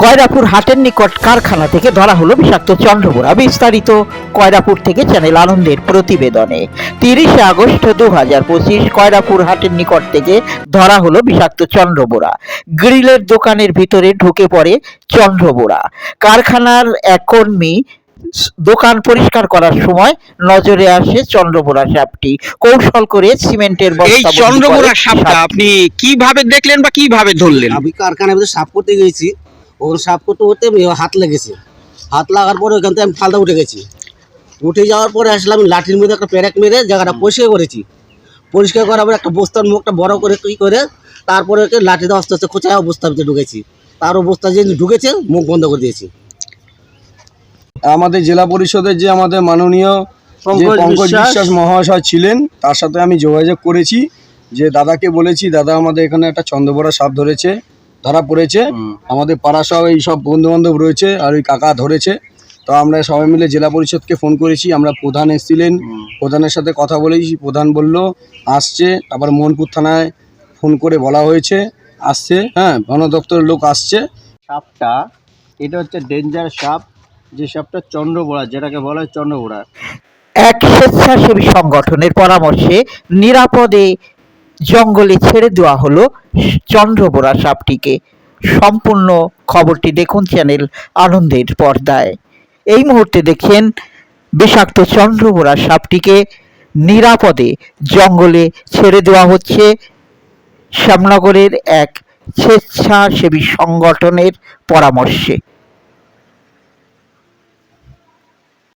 কয়রাপুর হাটের নিকট কারখানা থেকে ধরা হলো বিষাক্ত চন্দ্রবোরা বিস্তারিত কয়রাপুর থেকে চ্যানেল আনন্দের প্রতিবেদনে। তিরিশে আগস্ট দু হাজার পঁচিশ কয়রাপুর হাটের নিকট থেকে ধরা হলো বিষাক্ত চন্দ্রবোরা গ্রিলের দোকানের ভিতরে ঢুকে পড়ে চন্দ্রবোরা কারখানার এক কর্মী দোকান পরিষ্কার করার সময় নজরে আসে চন্দ্রবোরা সাপটি। কৌশল করে সিমেন্টের এই চন্দ্রবোরা সাপটা আপনি কীভাবে দেখলেন বা কীভাবে ধরলেন? আমি কারখানার ভিতরে সাফ করতে গেছি ওখানে সাফ করতে করতে হাত লেগেছে। হাত লাগার পরে ওখান থেকে আমি ফালদা উঠে গেছি। উঠে যাওয়ার পরে আসলাম আমি লাঠির মধ্যে একটা প্যারেক মেরে জায়গাটা পরিষ্কার করেছি। পরিষ্কার করার পরে একটা বস্তার মুখটা বড় করে কি করে তারপরে ওকে লাঠিতে আস্তে আস্তে খোঁচায় বস্তার ভিতরে ঢুকেছি। তার অবস্থা যে ঢুকেছে মুখ বন্ধ করে দিয়েছি। আমাদের জেলা পরিষদের যে আমাদের মাননীয় পঙ্কজ বিশ্বাস মহাশয় ছিলেন তার সাথে আমি যোগাযোগ করেছি। যে দাদাকে বলেছি দাদা আমাদের এখানে একটা চন্দ্রবড়া সাপ ধরেছে। ধরা পড়েছে। আমাদের পাড়া সব এই সব বন্ধু বান্ধব রয়েছে আর ওই কাকা ধরেছে। তো আমরা সবাই মিলে জেলা পরিষদকে ফোন করেছি আমরা প্রধান এসেছিলেন। প্রধানের সাথে কথা বলেছি প্রধান বলল আসছে। তারপর মোহনপুর থানায় ফোন করে বলা হয়েছে আসছে। হ্যাঁ বন দপ্তরের লোক আসছে। সাপটা এটা হচ্ছে ডেঞ্জার সাপ যে সাপটা চন্দ্রবোড়া যেটাকে বলা হয় চন্দ্রবোড়া। এক স্বেচ্ছাসেবী সংগঠনের পরামর্শে নিরাপদে জঙ্গলে ছেড়ে দেওয়া হলো চন্দ্রবোরা সাপটিকে। সম্পূর্ণ খবরটি দেখুন চ্যানেল আনন্দের পর্দায়। এই মুহূর্তে দেখছেন বিষাক্ত চন্দ্রবোরা সাপটিকে নিরাপদে জঙ্গলে ছেড়ে দেওয়া হচ্ছে। শ্যামনগরের এক স্বেচ্ছাসেবী সংগঠনের পরামর্শে।